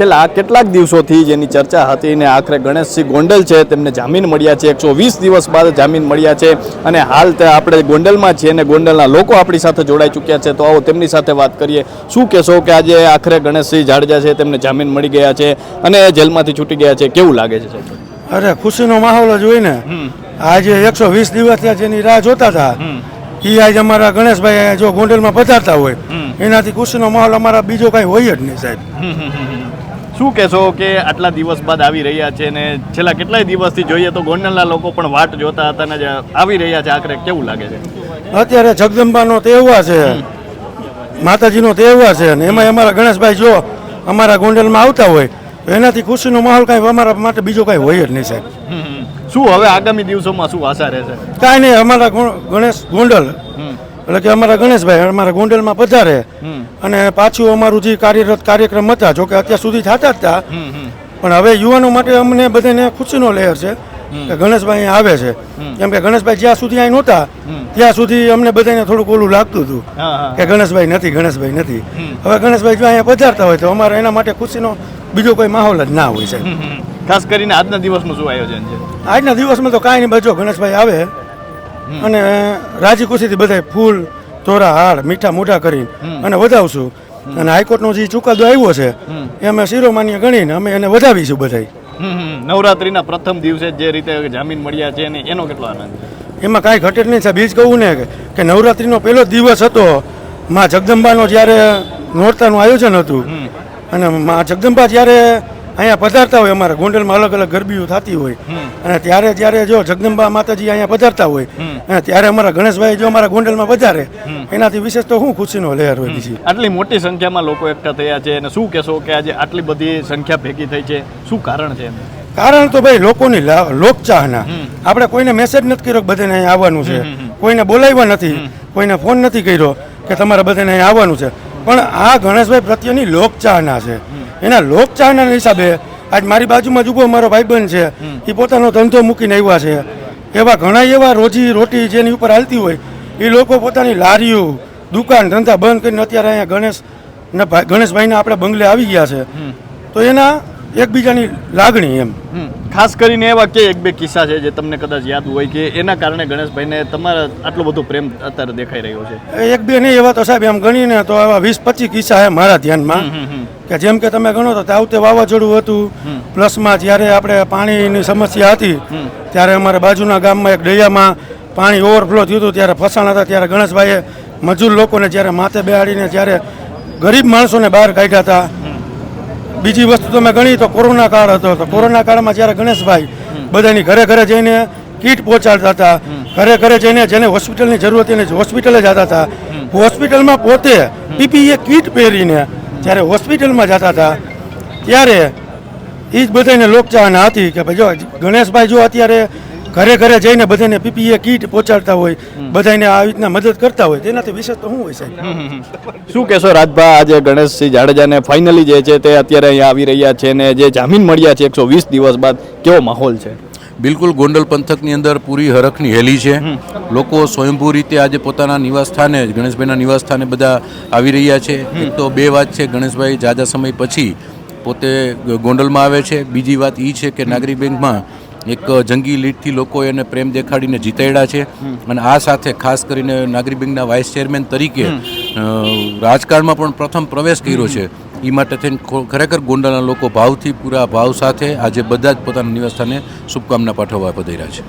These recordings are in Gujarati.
છેલ્લા કેટલાક દિવસોથી જેની ચર્ચા હતી ને આખરે ગણેશસિંહ ગોંડલ છે તેમને જામીન મળ્યા છે. એકસો વીસ દિવસ બાદ જામીન મળ્યા છે અને હાલ તે આપણે ગોંડલમાં છીએ અને ગોંડલના લોકો આપણી સાથે જોડાઈ ચૂક્યા છે. તો આવો તેમની સાથે વાત કરીએ. શું કહેશો કે આજે આખરે ગણેશસિંહ જાડેજા છે તેમને જામીન મળી ગયા છે અને જેલમાંથી છૂટી ગયા છે? કેવું લાગે છે અરે ખુશીનો માહોલ જ હોય ને. આજે એકસો વીસ દિવસ જેની રાહ જોતા હતા. એ આજે અમારા ગણેશભાઈ જો ગોંડલમાં પધારતા હોય. એનાથી ખુશીનો માહોલ અમારા બીજો કાંઈ હોય જ નહીં સાહેબ. શું કહેશો કે આટલા દિવસ બાદ આવી રહ્યા છે ને છેલ્લા કેટલાય દિવસથી જોઈએ તો ગોંડલના લોકો પણ વાટ જોતા હતા ને જે આવી રહ્યા છે. આખરે કેવું લાગે છે? અત્યારે જગદંબાનો તહેવાર છે. માતાજીનો તહેવાર છે અને એમાં અમારા ગણેશભાઈ જો અમારા ગોંડલમાં આવતા હોય તો એનાથી ખુશીનો માહોલ કાંઈ અમારા માટે બીજો કાંઈ હોય જ નહીં સાહેબ. શું હવે આગામી દિવસોમાં શું આશા રહેશે? કાંઈ નહીં અમારા ગણેશ ગોંડલ એટલે કે અમારા ગણેશભાઈ અમારા ગોંડલમાં પધારે. અને પાછું અમારું જે કાર્યરત કાર્યક્રમ હતા જોકે અત્યાર સુધી થતા જ હતા. પણ હવે યુવાનો માટે અમને બધાને ખુશીનો લહેર છે કે ગણેશભાઈ આવે છે. કેમ કે ગણેશભાઈ જ્યાં સુધી અહીં નહોતા ત્યાં સુધી અમને બધાને થોડુંક ઓલું લાગતું હતું. કે ગણેશભાઈ નથી ગણેશભાઈ નથી. હવે ગણેશભાઈ જો અહીંયા પધારતા હોય તો અમારે એના માટે ખુશીનો બીજો કોઈ માહોલ જ ના હોય છે. ખાસ કરીને આજના દિવસનું શું આયોજન છે? આજના દિવસમાં તો કાંઈ નહીં બચો ગણેશભાઈ આવે. અને રાજી ખુશીથી બધા ફૂલ તોરા હાર મીઠા મોઢા કરીને અને વધાવશું. અને હાઈકોર્ટનો જે ચુકાદો આવ્યો છે એ અમે શિરોમાન્ય ગણીને અમે એને વધાવીશું બધા નવરાત્રીના પ્રથમ દિવસે જે રીતે જામીન મળ્યા છે એનો કેટલો આનંદ? એમાં કાંઈ ઘટે નહીં સાહેબ. બીજ કહું ને કે- કે નવરાત્રિનો પહેલો દિવસ હતો માં જગદંબાનો જ્યારે નોરતાનું આયોજન હતું. અને માં જગદંબા જ્યારે અહીંયા પધારતા હોય અમારા ગોંડલમાં અલગ અલગ ગરબીઓ થતી હોય. અને ત્યારે જ્યારે જો જગદંબા માતાજી અહીંયા પધારતા હોય અને ત્યારે અમારા ગણેશભાઈ જો અમારા ગોંડલમાં પધારે એનાથી વિશેષ તો શું ખુશીનો લહેર હોય બીજી. આટલી મોટી સંખ્યામાં લોકો એકઠા થયા છે અને શું કહેશો કે આજે આટલી બધી સંખ્યા ભેગી થઈ છે? શું કારણ છે એનું? કારણ તો ભાઈ લોકોની લોકચાહના. આપણે કોઈને મેસેજ નથી કર્યો કે બધાને અહીંયા આવવાનું છે. કોઈને બોલાવ્યા નથી. કોઈને ફોન નથી કર્યો કે તમારે બધાને અહીંયા આવવાનું છે. પણ આ ગણેશભાઈ પ્રત્યેની લોકચાહના છે. એના લોકચાહનાના હિસાબે આજ મારી બાજુમાં જ ઊભો મારો ભાઈબંધ છે. એ પોતાનો ધંધો મૂકીને આવ્યા છે. એવા ઘણા એવા રોજી રોટી જેની ઉપર હાલતી હોય એ લોકો પોતાની લારીઓ દુકાન ધંધા બંધ કરીને અત્યારે અહીંયા ગણેશ ભાઈ- ગણેશભાઈના આપણે બંગલે આવી ગયા છે. તો એના એકબીજાની લાગણી એમ. ખાસ કરીને એવા કે એક બે કિસ્સા છે જે તમને કદાચ યાદ હોય કે એના કારણે ગણેશભાઈને તમારા આટલો બધો પ્રેમ અત્યારે દેખાઈ રહ્યો છે. એક બે નહીં એવા તો સાહેબ એમ ગણીને તો એવા વીસ પચીસ કિસ્સા છે મારા ધ્યાનમાં. કે જેમ કે તમે ગણો તો તાવતે વાવાઝોડું હતું. પ્લસમાં જ્યારે આપણે પાણીની સમસ્યા હતી ત્યારે અમારા બાજુના ગામમાં એક ડૈયામાં પાણી ઓવરફ્લો થયું હતું ત્યારે ફસાણ હતા ત્યારે ગણેશભાઈએ મજૂર લોકોને જ્યારે માથે બેહાડીને જ્યારે ગરીબ માણસોને બહાર કાઢ્યા હતા બીજી વસ્તુ તમે ગણી તો કોરોના કાળ હતો. તો કોરોના કાળમાં જ્યારે ગણેશભાઈ બધાની ઘરે ઘરે જઈને કીટ પહોંચાડતા હતા ઘરે ઘરે જઈને જેને હોસ્પિટલની જરૂર હતી એને હોસ્પિટલે જતા હતા. હોસ્પિટલમાં પોતે પીપીએ કીટ પહેરીને જ્યારે હોસ્પિટલમાં જતા હતા ત્યારે એ જ બધાને લોકચાહના હતી કે ભાઈ જો ગણેશભાઈ જો અત્યારે ઘરે ઘરે જઈને બધાને પીપીએ કીટ પહોંચાડતા હોય બધાને આવી રીતના મદદ કરતા હોય તેનાથી વિશેષ તો શું હોય સાહેબ? શું કહેશો રાજભા આજે ગણેશસિંહ જાડેજાને ફાઇનલી જે છે તે અત્યારે અહીંયા આવી રહ્યા છે ને જે જામીન મળ્યા છે એકસો વીસ દિવસ બાદ કેવો માહોલ છે? બિલકુલ ગોંડલ પંથકની અંદર પૂરી હરખની હેલી છે. લોકો સ્વયંભૂ રીતે આજે પોતાના નિવાસ સ્થાને જ ગણેશભાઈના નિવાસ સ્થાને બધા આવી રહ્યા છે. એક તો બે વાત છે ગણેશભાઈ જાજા સમય પછી પોતે ગોંડલમાં આવે છે. બીજી વાત એ છે કે નાગરિક બેંકમાં એક જંગી લીડથી લોકો એને પ્રેમ દેખાડીને જીતાડ્યા છે. અને આ સાથે ખાસ કરીને નાગરિક બેંકના વાઇસ ચેરમેન તરીકે રાજકારણમાં પણ પ્રથમ પ્રવેશ કર્યો છે. એ માટે થઈને ખરેખર ગોંડલના લોકો ભાવથી પૂરા ભાવ સાથે આજે બધા જ પોતાના નિવાસસ્થાને શુભકામના પાઠવવા પધાર્યા છે.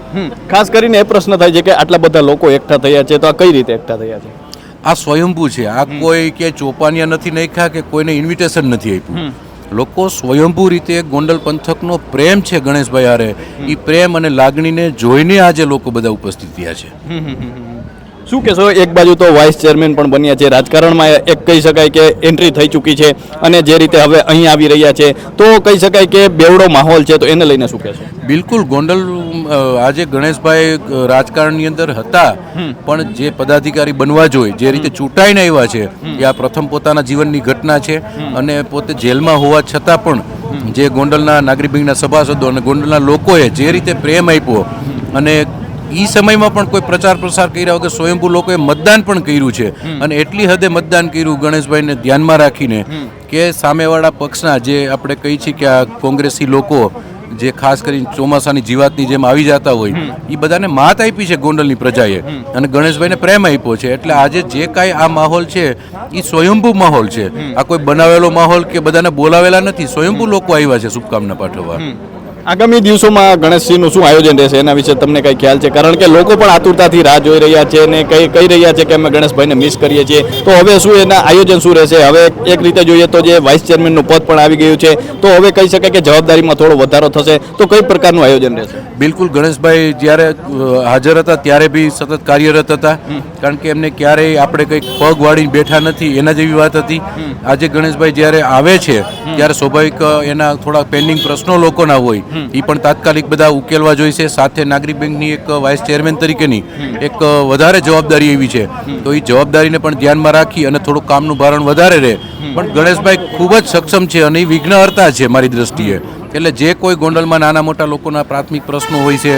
ખાસ કરીને એ પ્રશ્ન થાય છે કે આટલા બધા લોકો એકઠા થયા છે તો આ કઈ રીતે એકઠા થયા છે? આ સ્વયંભૂ છે. આ કોઈ કે ચોપાનિયા નથી નાખ્યા કે કોઈને ઇન્વિટેશન નથી આપ્યું. લોકો સ્વયંભૂ રીતે ગોંડલ પંથકનો પ્રેમ છે ગણેશભાઈ આરે. એ પ્રેમ અને લાગણીને જોઈને આજે લોકો બધા ઉપસ્થિત થયા છે. શું કહેશો એક બાજુ તો વાઇસ ચેરમેન પણ બન્યા છે. રાજકારણમાં એક કહી શકાય કે એન્ટ્રી થઈ ચૂકી છે અને જે રીતે હવે અહીં આવી રહ્યા છે તો કહી શકાય કે બેવડો માહોલ છે. તો એને લઈને શું કહેશો? બિલકુલ ગોંડલ આજે ગણેશભાઈ રાજકારણની અંદર હતા પણ જે પદાધિકારી બનવા જોઈએ જે રીતે ચૂંટાઈને આવ્યા છે એ આ પ્રથમ પોતાના જીવનની ઘટના છે અને પોતે જેલમાં હોવા છતાં પણ જે ગોંડલના નાગરિક સભાસદો અને ગોંડલના લોકોએ જે રીતે પ્રેમ આપ્યો અને એ સમયમાં પણ કોઈ પ્રચાર પ્રસાર કર્યા વગર સ્વયંભૂ લોકોએ મતદાન પણ કર્યું છે. અને એટલી હદે મતદાન કર્યું ગણેશભાઈને ધ્યાનમાં રાખીને કે સામેવાળા પક્ષના જે આપણે કહી છીએ કે આ કોંગ્રેસી લોકો જે ખાસ કરીને ચોમાસાની જીવાતની જેમ આવી જતા હોય એ બધાને માત આપી છે ગોંડલની પ્રજાએ. અને ગણેશભાઈને પ્રેમ આપ્યો છે. એટલે આજે જે કાંઈ આ માહોલ છે એ સ્વયંભૂ માહોલ છે. આ કોઈ બનાવેલો માહોલ કે બધાને બોલાવેલા નથી. સ્વયંભૂ લોકો આવ્યા છે શુભકામના પાઠવવા. આગામી દિવસોમાં ગણેશજીનું શું આયોજન રહેશે એના વિશે તમને કંઈ ખ્યાલ છે? કારણ કે લોકો પણ આતુરતાથી રાહ જોઈ રહ્યા છે અને કઈ કહી રહ્યા છે કે અમે ગણેશભાઈને મિસ કરીએ છીએ. તો હવે શું એના આયોજન શું રહેશે? હવે એક રીતે જોઈએ તો જે વાઇસ ચેરમેનનું પદ પણ આવી ગયું છે. તો હવે કહી શકાય કે જવાબદારીમાં થોડો વધારો થશે. તો કઈ પ્રકારનું આયોજન રહેશે? બિલકુલ ગણેશભાઈ જ્યારે હાજર હતા ત્યારે બી સતત કાર્યરત હતા. કારણ કે એમને ક્યારેય આપણે કંઈક પગ વાળીને બેઠા નથી એના જેવી વાત હતી. આજે ગણેશભાઈ જ્યારે આવે છે ત્યારે સ્વાભાવિક એના થોડા પેન્ડિંગ પ્રશ્નો લોકોના હોય. એ પણ તાત્કાલિક બધા ઉકેલવા જોઈશે. સાથે નાગરિક બેંકની એક વાઇસ ચેરમેન તરીકેની એક વધારે જવાબદારી એવી છે. તો એ જવાબદારીને પણ ધ્યાનમાં રાખી અને થોડું કામનું ભારણ વધારે રહે. પણ ગણેશભાઈ ખૂબ જ સક્ષમ છે અને એ વિઘ્નહર્તા છે મારી દ્રષ્ટિએ. એટલે જે કોઈ ગોંડલમાં નાના મોટા લોકોના પ્રાથમિક પ્રશ્નો હોય છે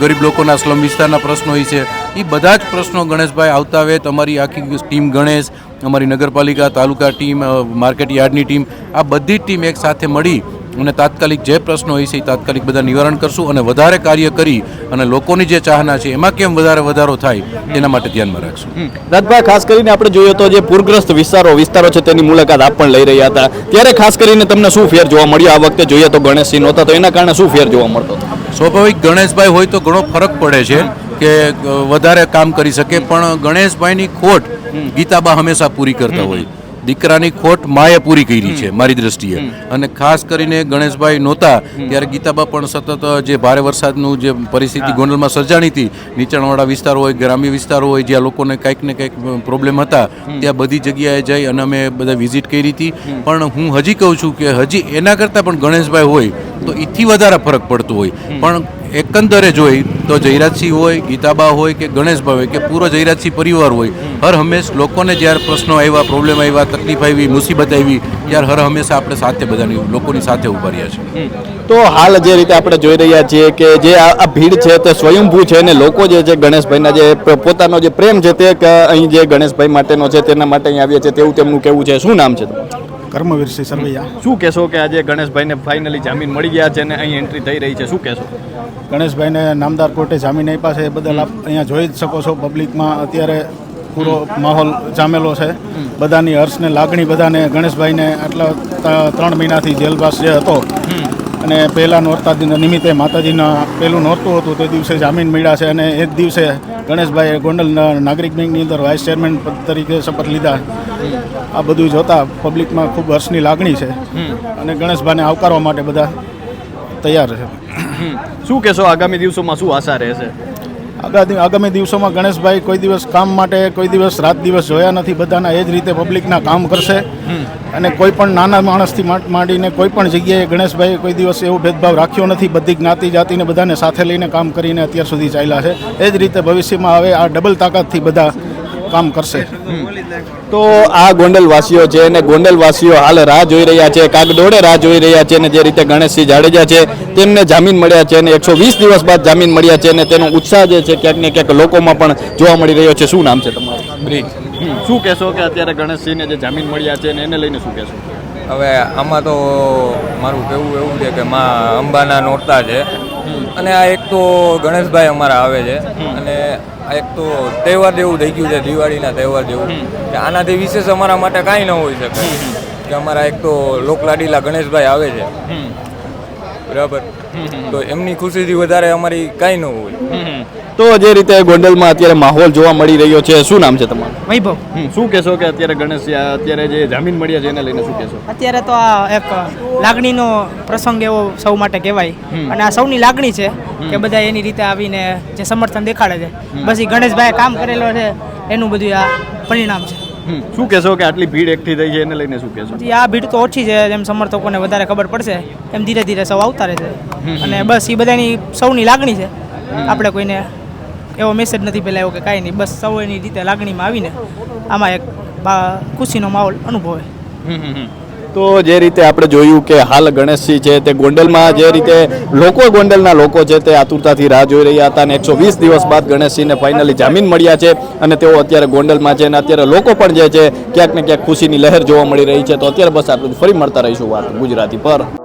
ગરીબ લોકોના સ્લમ વિસ્તારના પ્રશ્નો હોય છે એ બધા જ પ્રશ્નો ગણેશભાઈ આવતા વેત અમારી આખી ટીમ ગણેશ, અમારી નગરપાલિકા, તાલુકા ટીમ માર્કેટ યાર્ડની ટીમ, આ બધી ટીમ એક સાથે મળી અને તાત્કાલિક જે પ્રશ્નો હોય છે એ તાત્કાલિક બધા નિવારણ કરશું અને વધારે કાર્ય કરી અને લોકોની જે ચાહના છે એમાં કેમ વધારે વધારો થાય તેના માટે ધ્યાનમાં રાખશું. રાજભાઈ ખાસ કરીને આપણે જોઈએ તો જે પૂરગ્રસ્ત વિસ્તારો વિસ્તારો છે તેની મુલાકાત આપ પણ લઈ રહ્યા હતા. ત્યારે ખાસ કરીને તમને શું ફેર જોવા મળ્યો? આ વખતે જોઈએ તો ગણેશજી નહોતા તો એના કારણે શું ફેર જોવા મળતો સ્વાભાવિક ગણેશભાઈ હોય તો ઘણો ફરક પડે છે કે વધારે કામ કરી શકે પણ ગણેશભાઈની ખોટ ગીતાબા હંમેશા પૂરી કરતા હોય. દીકરાની ખોટ માએ પૂરી કરી છે મારી દ્રષ્ટિએ. અને ખાસ કરીને ગણેશભાઈ નહોતા ત્યારે ગીતાબા પણ સતત જે ભારે વરસાદનું જે પરિસ્થિતિ ગોંડલમાં સર્જાણી હતી નીચાણવાળા વિસ્તારો હોય ગ્રામ્ય વિસ્તારો હોય જ્યાં લોકોને કંઈક ને કંઈક પ્રોબ્લેમ હતા ત્યાં બધી જગ્યાએ જઈ અને અમે બધા વિઝિટ કરી હતી. પણ હું હજી કહું છું કે હજી એના કરતાં પણ ગણેશભાઈ હોય તો એથી વધારે ફરક પડતો હોય. પણ એકંદરે જોઈ તો જયરાજસિંહ હોય, ગીતાબા હોય કે ગણેશભાઈ હોય કે પૂરો જયરાજસિંહ પરિવાર હોય, હર હંમેશ લોકોને જ્યારે પ્રશ્નો આવ્યા પ્રોબ્લેમ આવ્યા, તકલીફ આવી, મુસીબત આવી, ત્યારે હર હંમેશા આપણે સાથે બધાની, લોકોની સાથે ઊભા રહ્યા છે તો હાલ જે રીતે આપણે જોઈ રહ્યા છીએ કે જે આ ભીડ છે તે સ્વયંભૂ છે અને લોકો જે છે ગણેશભાઈના જે પોતાનો જે પ્રેમ છે તે અહીં જે ગણેશભાઈ માટેનો છે, તેના માટે અહીં આવ્યા છે તેવું તેમનું કેવું છે. શું નામ છે તમારું? કર્મવીર સિંહ સરવૈયા. શું કહેશો કે આજે ગણેશભાઈને ફાઇનલી જામીન મળી ગયા છે અને અહીં એન્ટ્રી થઈ રહી છે? શું કહેશો? ગણેશભાઈને નામદાર કોર્ટે જામીન આપ્યા છે. એ બદલ આપ અહીંયા જોઈ જ શકો છો પબ્લિકમાં અત્યારે પૂરો માહોલ જામેલો છે. બધાની હર્ષને લાગણી બધાને ગણેશભાઈને આટલા ત્રણ મહિનાથી જેલવાસ જે હતો અને પહેલા નોરતા દિન નિમિત્તે માતાજીના પહેલું નોરતું હતું તે દિવસે જામીન મળ્યા છે અને એ જ દિવસે ગણેશભાઈએ ગોંડલ નાગરિક બેંકની અંદર વાઇસ ચેરમેન પદ તરીકે શપથ લીધા. આ બધું જોતા પબ્લિકમાં ખૂબ હર્ષની લાગણી છે. અને ગણેશભાઈને આવકારવા માટે બધા તૈયાર છે. શું કહેશો આગામી દિવસોમાં શું આશા રહેશે? આગામી આગામી દિવસોમાં ગણેશભાઈ કોઈ દિવસ કામ માટે કોઈ દિવસ રાત દિવસ જોયા નથી બધાના એ જ રીતે પબ્લિકના કામ કરશે. અને કોઈ પણ નાના માણસથી માંડીને કોઈ પણ જગ્યાએ ગણેશભાઈ કોઈ દિવસ એવો ભેદભાવ રાખ્યો નથી બધી જ્ઞાતિ જાતિને બધાને સાથે લઈને કામ કરીને અત્યાર સુધી ચાલ્યા છે. એ જ રીતે ભવિષ્યમાં હવે આ ડબલ તાકાતથી બધા કામ કરશે. તો આ ગોંડલવાસીઓ છે અને ગોંડલવાસીઓ હાલ રાહ જોઈ રહ્યા છે કાગડોળે રાહ જોઈ રહ્યા છે અને જે રીતે ગણેશસિંહ જાડેજા છે તેમને જામીન મળ્યા છે અને એકસો વીસ દિવસ બાદ જામીન મળ્યા છે અને તેનો ઉત્સાહ જે છે ક્યાંક ને ક્યાંક લોકોમાં પણ જોવા મળી રહ્યો છે. શું નામ છે તમારું? બ્રિજ. શું કહેશો કે અત્યારે ગણેશસિંહને જે જામીન મળ્યા છે અને એને લઈને શું કહેશો? હવે આમાં તો મારું કહેવું એવું છે કે માં અંબાના નોરતા છે. અને આ એક તો ગણેશભાઈ અમારા આવે છે. અને આ એક તો તહેવાર જેવું થઈ ગયું છે દિવાળીના તહેવાર જેવું. કે આનાથી વિશેષ અમારા માટે કાંઈ ન હોઈ શકે. કે અમારા એક તો લોકલાડીલા ગણેશભાઈ આવે છે. બરાબર? તો એમની ખુશીથી વધારે અમારી કાંઈ ન હોય. તો જે રીતે ગોંડલમાં અત્યારે માહોલ જોવા મળી રહ્યો છે શું નામ છે તમારું? વૈભવ. શું કહેશો કે અત્યારે ગણેશ અત્યારે જે જામીન મળ્યા છે એને લઈને શું કહેશો? અત્યારે તો આ એક લાગણીનો પ્રસંગ એવો સૌ માટે કહેવાય. અને આ સૌની લાગણી છે કે બધા એની રીતે આવીને જે સમર્થન દેખાડે છે. બસ એ ગણેશભાઈ કામ કરેલો છે એનું બધું આ પરિણામ છે. શું કહેશો કે આટલી ભીડ એકઠી થઈ છે એને લઈને શું કહેશો? આ ભીડ તો ઓછી છે જેમ સમર્થકોને વધારે ખબર પડશે એમ ધીરે ધીરે સૌ આવતા રહેશે અને બસ એ બધાની સૌની લાગણી છે. આપણે કોઈને એવો મેસેજ નથી પેલા કે કાંઈ નહીં બસ સૌ એની રીતે લાગણીમાં આવીને આમાં એક ખુશીનો માહોલ અનુભવે. તો જે રીતે આપણે જોયું કે હાલ ગણેશજી છે તે ગોંડલમાં જે રીતે લોકો ગોંડલના લોકો છે તે આતુરતાથી રાહ જોઈ રહ્યા હતા અને એકસો વીસ દિવસ બાદ ગણેશજીને ફાઇનલી જામીન મળ્યા છે અને તેઓ અત્યારે ગોંડલમાં છે અને અત્યારે લોકો પણ જે છે ક્યાંક ને ક્યાંક ખુશીની લહેર જોવા મળી રહી છે તો અત્યારે બસ આટલું જ. ફરી મળતા રહીશું વાત ગુજરાતી પર